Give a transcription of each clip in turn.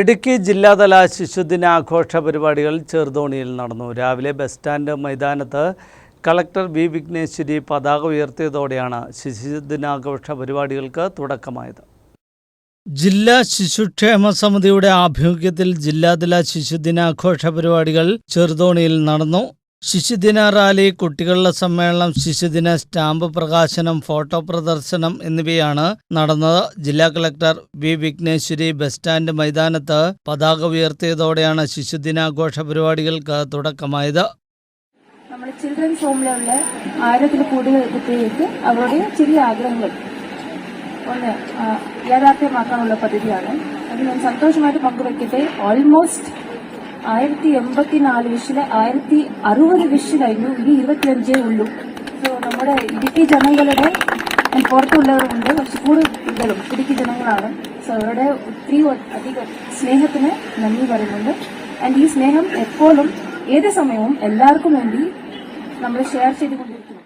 ഇടുക്കി ജില്ലാതല ശിശുദിനാഘോഷ പരിപാടികൾ ചെറുതോണിയിൽ നടന്നു. രാവിലെ ബസ് സ്റ്റാൻഡ് മൈതാനത്ത് കളക്ടർ വി വിഘ്നേശ്വരി പതാക ഉയർത്തിയതോടെയാണ് ശിശുദിനാഘോഷ പരിപാടികൾക്ക് തുടക്കമായത്. ജില്ലാ ശിശുക്ഷേമ സമിതിയുടെ ആഭിമുഖ്യത്തിൽ ജില്ലാതല ശിശുദിനാഘോഷ പരിപാടികൾ ചെറുതോണിയിൽ നടന്നു. ശിശുദിന റാലി കുട്ടികളുടെ സമ്മേളനം ശിശുദിന സ്റ്റാമ്പ് പ്രകാശനം ഫോട്ടോ പ്രദർശനം എന്നിവയാണ് നടന്നത്. ജില്ലാ collector V. Vighneswari bus stand മൈതാനത്ത് പതാക ഉയർത്തിയതോടെയാണ് ശിശുദിനാഘോഷ പരിപാടികൾക്ക് തുടക്കമായത്. നമ്മുടെ ചിൽഡ്രൻസ് ഹോമിലുള്ള ആയിരത്തിൽ കൂടുതൽ അവരുടെ ചെറിയ ആഗ്രഹങ്ങൾ ഒന്ന് യാഥാർത്ഥ്യമാക്കാനുള്ള പദ്ധതിയാണ്. അത് ഞാൻ സന്തോഷമായിട്ട് പങ്കുവയ്ക്കട്ടെ ഓൾമോസ്റ്റ് ആയിരത്തി എൺപത്തിനാല് വിഷിൽ ആയിരത്തി അറുപത് വിഷിലായിരുന്നു ഇനി ഇരുപത്തിയഞ്ചേ ഉള്ളൂ. സോ നമ്മുടെ ഇടുക്കി ജനങ്ങളുടെ പുറത്തുള്ളവരുണ്ട് പക്ഷെ കൂടുതലും ഇടുക്കി ജനങ്ങളാണ്. സോ അവരുടെ ഒത്തിരി അധികം സ്നേഹത്തിന് നന്ദി പറയുന്നുണ്ട്. ആൻഡ് ഈ സ്നേഹം എപ്പോഴും ഏത് സമയവും എല്ലാവർക്കും വേണ്ടി നമ്മൾ ഷെയർ ചെയ്തുകൊണ്ടിരിക്കുന്നു.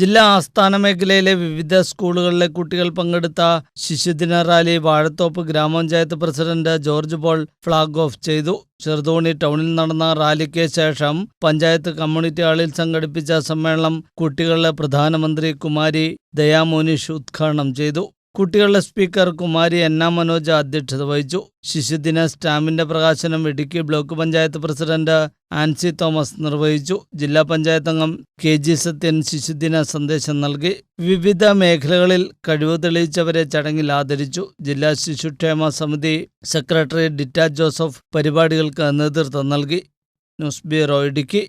ജില്ലാ ആസ്ഥാന മേഖലയിലെ വിവിധ സ്കൂളുകളിലെ കുട്ടികൾ പങ്കെടുത്ത ശിശുദിന റാലി വാഴത്തോപ്പ് ഗ്രാമപഞ്ചായത്ത് president George Paul flag off ചെയ്തു. ചെറുതോണി ടൗണിൽ നടന്ന റാലിക്ക് ശേഷം പഞ്ചായത്ത് കമ്മ്യൂണിറ്റി ഹാളിൽ സംഘടിപ്പിച്ച സമ്മേളനം കുട്ടികളുടെ പ്രധാനമന്ത്രി കുമാരി ദയാമോനിഷ് ഉദ്ഘാടനം ചെയ്തു. കുട്ടികളുടെ സ്പീക്കർ കുമാരി എന്നാ മനോജ് അധ്യക്ഷത വഹിച്ചു. ശിശുദിന സ്റ്റാമ്പിന്റെ പ്രകാശനം Idukki block panchayat president Ancy Thomas നിർവഹിച്ചു. ജില്ലാ പഞ്ചായത്ത് അംഗം കെ ജി സത്യൻ ശിശുദിന സന്ദേശം നൽകി. വിവിധ മേഖലകളിൽ കഴിവ് തെളിയിച്ചവരെ ചടങ്ങിൽ ആദരിച്ചു. ജില്ലാ ശിശുക്ഷേമ സമിതി സെക്രട്ടറി ഡിറ്റ ജോസഫ് പരിപാടികൾക്ക് നേതൃത്വം നൽകി. News bureau Idukki.